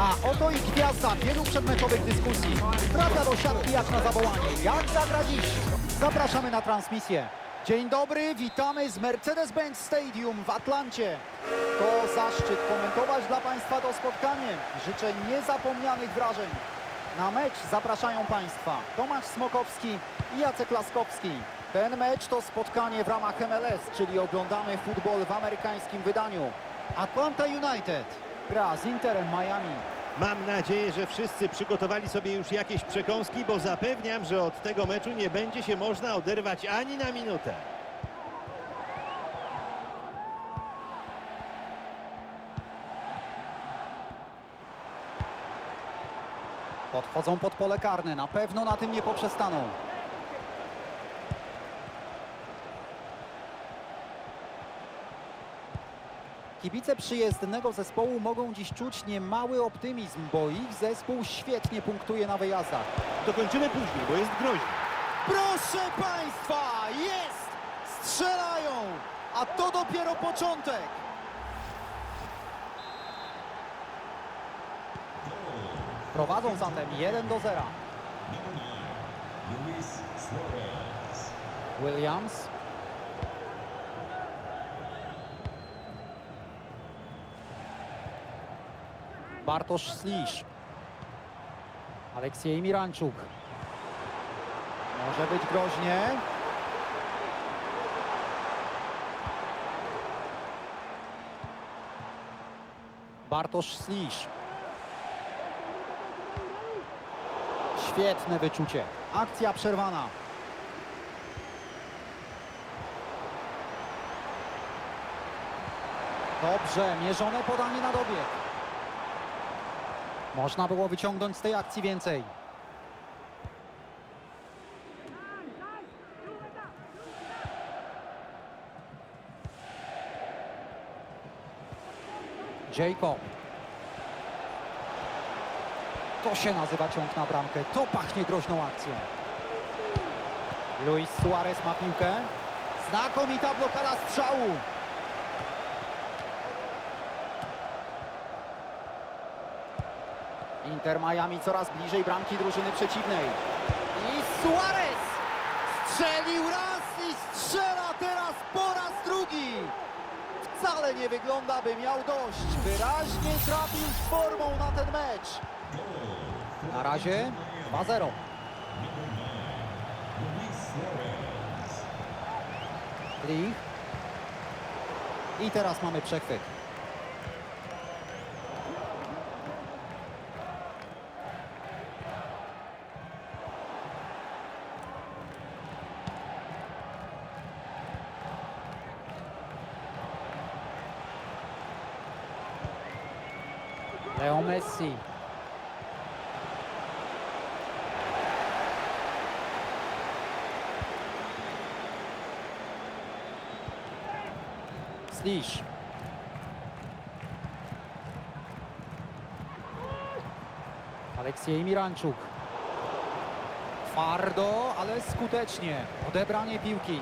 A oto i gwiazda wielu przedmeczowych dyskusji. Trafia do siatki jak na zawołanie. Jak zagra dziś? Zapraszamy na transmisję. Dzień dobry, witamy z Mercedes-Benz Stadium w Atlancie. To zaszczyt komentować dla Państwa to spotkanie. Życzę niezapomnianych wrażeń. Na mecz zapraszają Państwa Tomasz Smokowski i Jacek Laskowski. Ten mecz to spotkanie w ramach MLS, czyli oglądamy futbol w amerykańskim wydaniu. Atlanta United gra z Interem Miami. Mam nadzieję, że wszyscy przygotowali sobie już jakieś przekąski, bo zapewniam, że od tego meczu nie będzie się można oderwać ani na minutę. Podchodzą pod pole karne, na pewno na tym nie poprzestaną. Kibice przyjezdnego zespołu mogą dziś czuć niemały optymizm, bo ich zespół świetnie punktuje na wyjazdach. Dokończymy później, bo jest groźny. Proszę Państwa, jest! Strzelają! A to dopiero początek! Prowadzą zatem 1 do 0. Williams. Bartosz Slisz. Aleksiej Miranczuk. Może być groźnie. Bartosz Slisz. Świetne wyczucie. Akcja przerwana. Dobrze, mierzone podanie na dobieg. Można było wyciągnąć z tej akcji więcej. Jacob. To się nazywa ciąg na bramkę. To pachnie groźną akcją. Luis Suarez ma piłkę. Znakomita blokada strzału. Inter Miami coraz bliżej bramki drużyny przeciwnej. I Suarez strzelił raz i strzela teraz po raz drugi. Wcale nie wygląda, by miał dość. Wyraźnie trafił z formą na ten mecz. Na razie 2-0. Lee. I teraz mamy przechwyt. Leo Messi. Slisz. Aleksiej Miranczuk. Twardo, ale skutecznie. Odebranie piłki.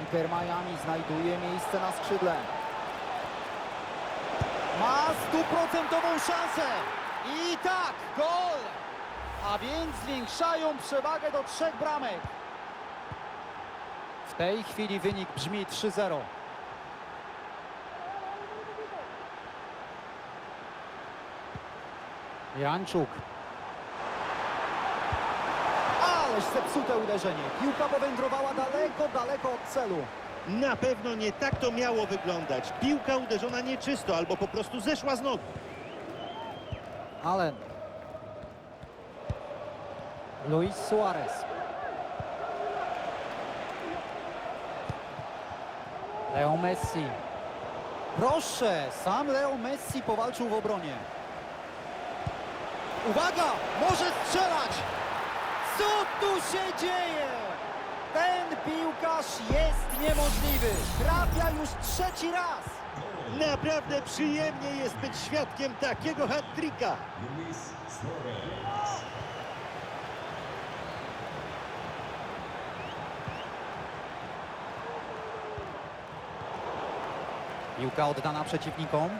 Inter Miami znajduje miejsce na skrzydle. Ma stuprocentową szansę. I tak, gol! A więc zwiększają przewagę do trzech bramek. W tej chwili wynik brzmi 3-0. Janczuk. Ależ zepsute uderzenie. Piłka powędrowała daleko, daleko od celu. Na pewno nie tak to miało wyglądać. Piłka uderzona nieczysto albo po prostu zeszła z nogi. Allen. Luis Suarez. Leo Messi. Proszę, sam Leo Messi powalczył w obronie. Uwaga, może strzelać! Co tu się dzieje? piłkarz jest niemożliwy. Trafia już trzeci raz. Naprawdę przyjemnie jest być świadkiem takiego hat-tricka. Piłka oddana przeciwnikom.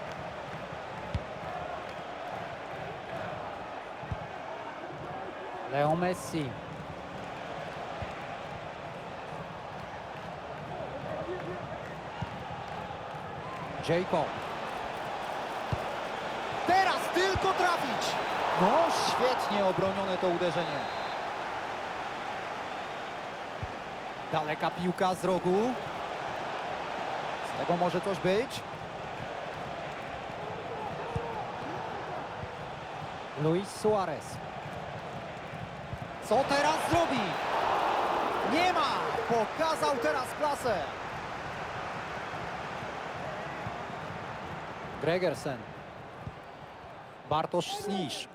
Leo Messi. Jacob. Teraz tylko trafić! No, świetnie obronione to uderzenie. Daleka piłka z rogu. Z tego może coś być. Luis Suarez. Co teraz zrobi? Nie ma! Pokazał teraz klasę. Gregersen. Bartosz Slisz.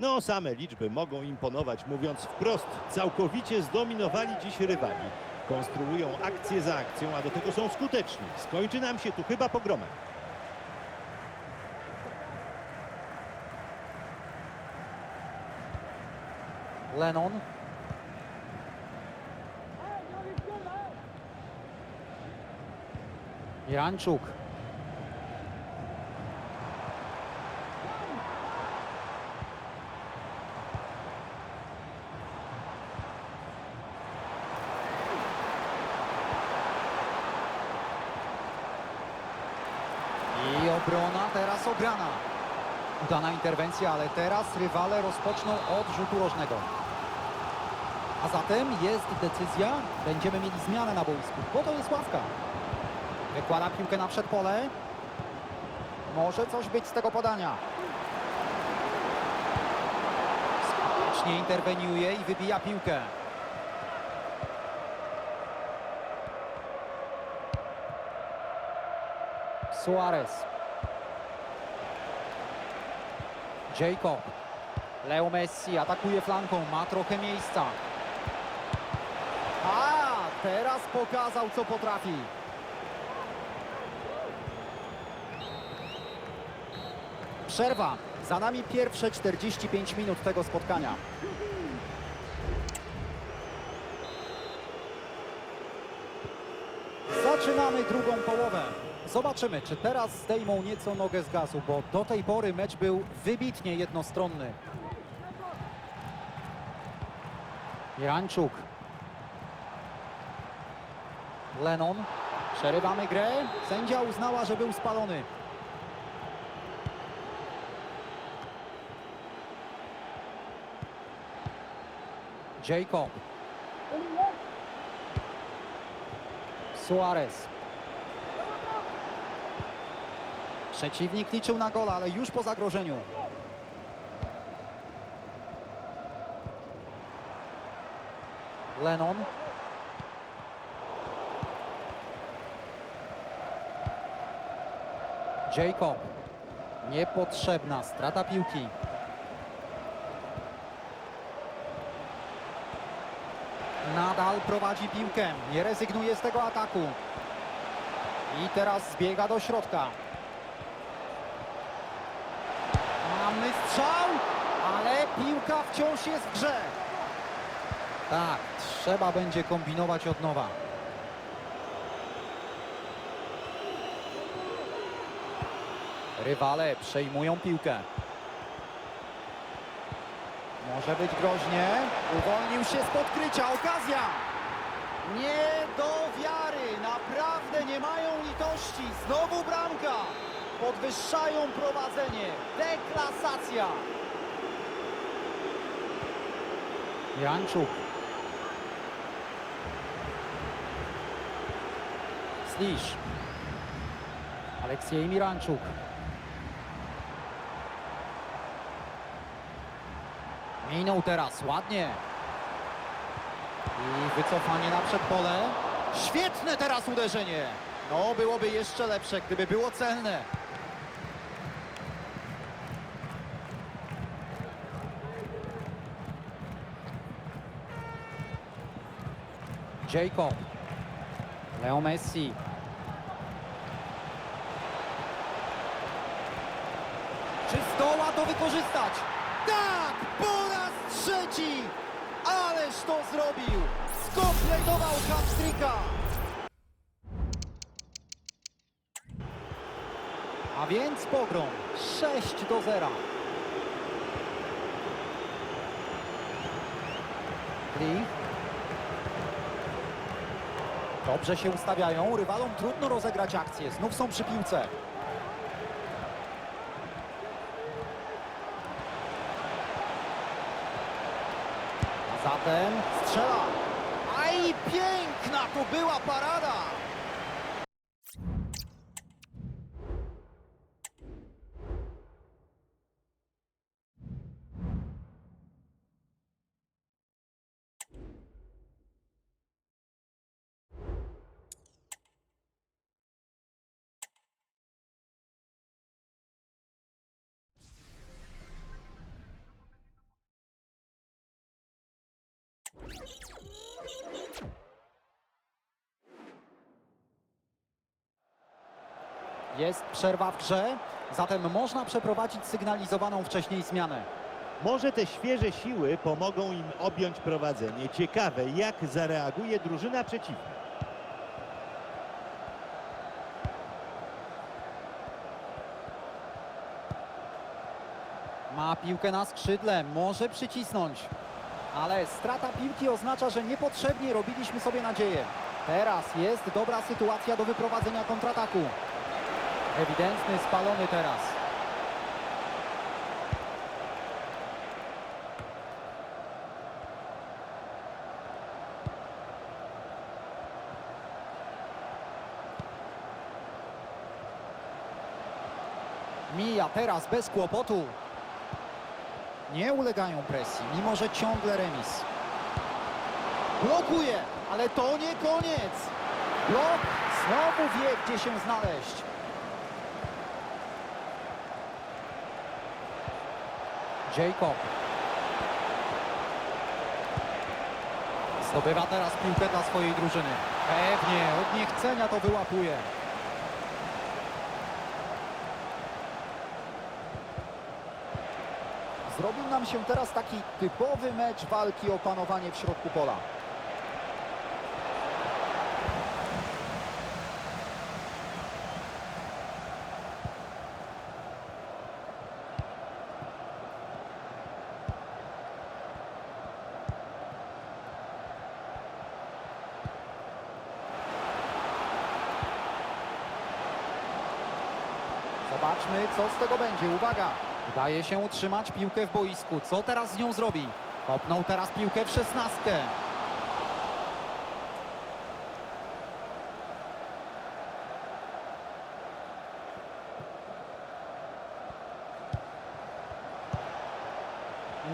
No, same liczby mogą imponować, mówiąc wprost, całkowicie zdominowali dziś rywali. Konstruują akcję za akcją, a do tego są skuteczni. Skończy nam się tu chyba pogromem. Lennon. Janczuk. I obrona teraz ograna. Udana interwencja, ale teraz rywale rozpoczną od rzutu rożnego. A zatem jest decyzja, będziemy mieli zmianę na boisku, bo to jest ławka. Wykłada piłkę na przedpole. Może coś być z tego podania. Skutecznie interweniuje i wybija piłkę. Suarez. Jacob. Leo Messi atakuje flanką, ma trochę miejsca. A, teraz pokazał, co potrafi. Przerwa. Za nami pierwsze 45 minut tego spotkania. Zaczynamy drugą połowę. Zobaczymy, czy teraz zdejmą nieco nogę z gazu, bo do tej pory mecz był wybitnie jednostronny. Janczuk. Lennon. Przerywamy grę. Sędzia uznała, że był spalony. Jacob. Suarez. Przeciwnik liczył na gola, ale już po zagrożeniu. Lennon. Jacob. Niepotrzebna strata piłki. Nadal prowadzi piłkę. Nie rezygnuje z tego ataku. I teraz zbiega do środka. Mamy strzał, ale piłka wciąż jest w grze. Tak, trzeba będzie kombinować od nowa. Rywale przejmują piłkę. Może być groźnie. Uwolnił się z podkrycia. Okazja! Nie do wiary. Naprawdę nie mają litości. Znowu bramka. Podwyższają prowadzenie. Deklasacja. Janczuk. Slisz. Aleksiej Miranczuk. Minął teraz, ładnie. I wycofanie na przedpole. Świetne teraz uderzenie. No, byłoby jeszcze lepsze, gdyby było celne. Jacob. Leo Messi. Czy zdoła to wykorzystać? Tak! Po raz trzeci! Ależ to zrobił! Skompletował hat-tricka! A więc pogrom 6 do 0. Friedrich. Dobrze się ustawiają, rywalom trudno rozegrać akcję, znów są przy piłce. A zatem strzela. Aj, piękna to była parada! Jest przerwa w grze, zatem można przeprowadzić sygnalizowaną wcześniej zmianę. Może te świeże siły pomogą im objąć prowadzenie. Ciekawe, jak zareaguje drużyna przeciwna. Ma piłkę na skrzydle, może przycisnąć. Ale strata piłki oznacza, że niepotrzebnie robiliśmy sobie nadzieję. Teraz jest dobra sytuacja do wyprowadzenia kontrataku. Ewidentny spalony teraz. Mija teraz bez kłopotu. Nie ulegają presji, mimo że ciągle remis. Blokuje, ale to nie koniec. Blok znowu wie, gdzie się znaleźć. Jacob. Zdobywa teraz piłkę dla swojej drużyny. Pewnie, od niechcenia to wyłapuje. Zrobił nam się teraz taki typowy mecz walki o panowanie w środku pola. Zobaczmy, co z tego będzie. Uwaga! Udaje się utrzymać piłkę w boisku. Co teraz z nią zrobi? Kopnął teraz piłkę w szesnastkę.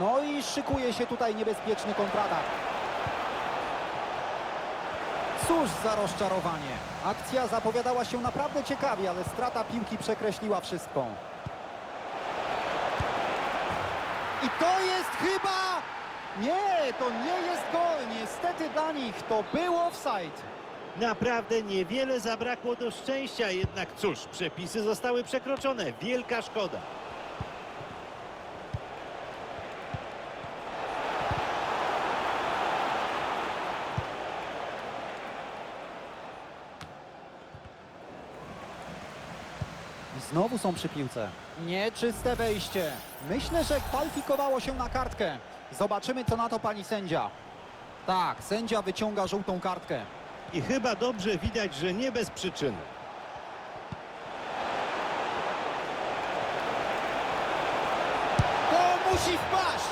No i szykuje się tutaj niebezpieczny kontratak. Cóż za rozczarowanie. Akcja zapowiadała się naprawdę ciekawie, ale strata piłki przekreśliła wszystko. I to jest chyba... Nie, to nie jest gol. Niestety dla nich to był offside. Naprawdę niewiele zabrakło do szczęścia, jednak cóż, przepisy zostały przekroczone. Wielka szkoda. Znowu są przy piłce. Nieczyste wejście. Myślę, że kwalifikowało się na kartkę. Zobaczymy, co na to pani sędzia. Tak, sędzia wyciąga żółtą kartkę. I chyba dobrze widać, że nie bez przyczyny. To musi wpaść!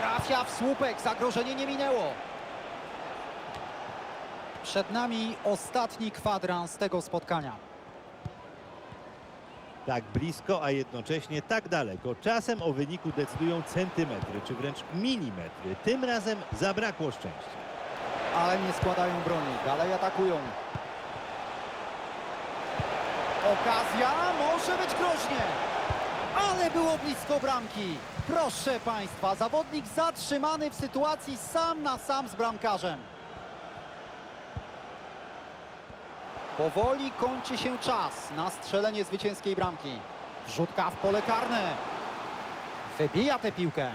Trafia w słupek, zagrożenie nie minęło. Przed nami ostatni kwadrans tego spotkania. Tak blisko, a jednocześnie tak daleko. Czasem o wyniku decydują centymetry, czy wręcz milimetry. Tym razem zabrakło szczęścia. Ale nie składają broni, dalej atakują. Okazja może być groźnie. Ale było blisko bramki. Proszę Państwa, zawodnik zatrzymany w sytuacji sam na sam z bramkarzem. Powoli kończy się czas na strzelenie zwycięskiej bramki. Wrzutka w pole karne. Wybija tę piłkę.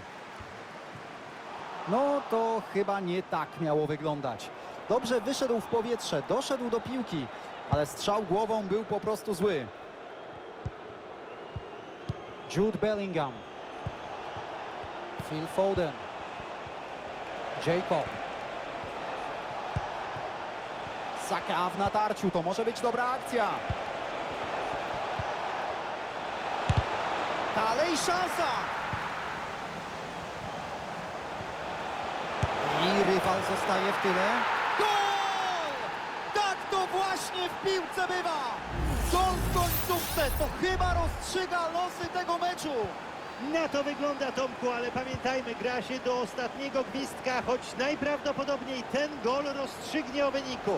No to chyba nie tak miało wyglądać. Dobrze wyszedł w powietrze, doszedł do piłki, ale strzał głową był po prostu zły. Jude Bellingham. Phil Foden. Jacob. Saka w natarciu, to może być dobra akcja. Dalej szansa. I rywal zostaje w tyle. Gol! Tak to właśnie w piłce bywa. Gol w końcówce to chyba rozstrzyga losy tego meczu. Na to wygląda Tomku, ale pamiętajmy, gra się do ostatniego gwizdka, choć najprawdopodobniej ten gol rozstrzygnie o wyniku.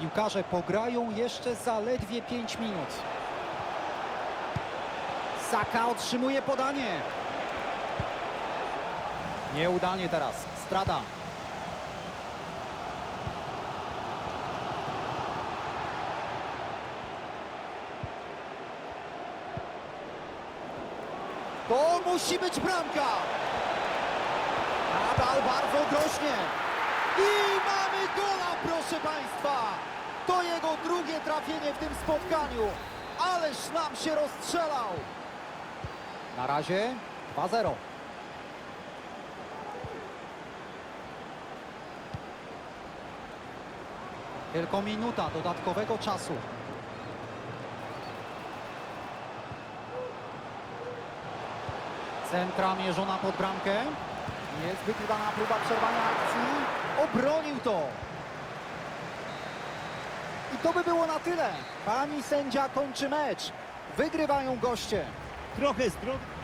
Piłkarze pograją jeszcze zaledwie 5 minut. Saka otrzymuje podanie. Nieudanie teraz. Strata. To musi być bramka. Nadal bardzo groźnie. I mamy gola, proszę Państwa. To jego drugie trafienie w tym spotkaniu. Ależ nam się rozstrzelał. Na razie 2-0. Tylko minuta dodatkowego czasu. Centra mierzona pod bramkę. Niezbyt udana próba przerwania akcji. Obronił to. To by było na tyle. Pani sędzia kończy mecz. Wygrywają goście. Trochę zdrowy.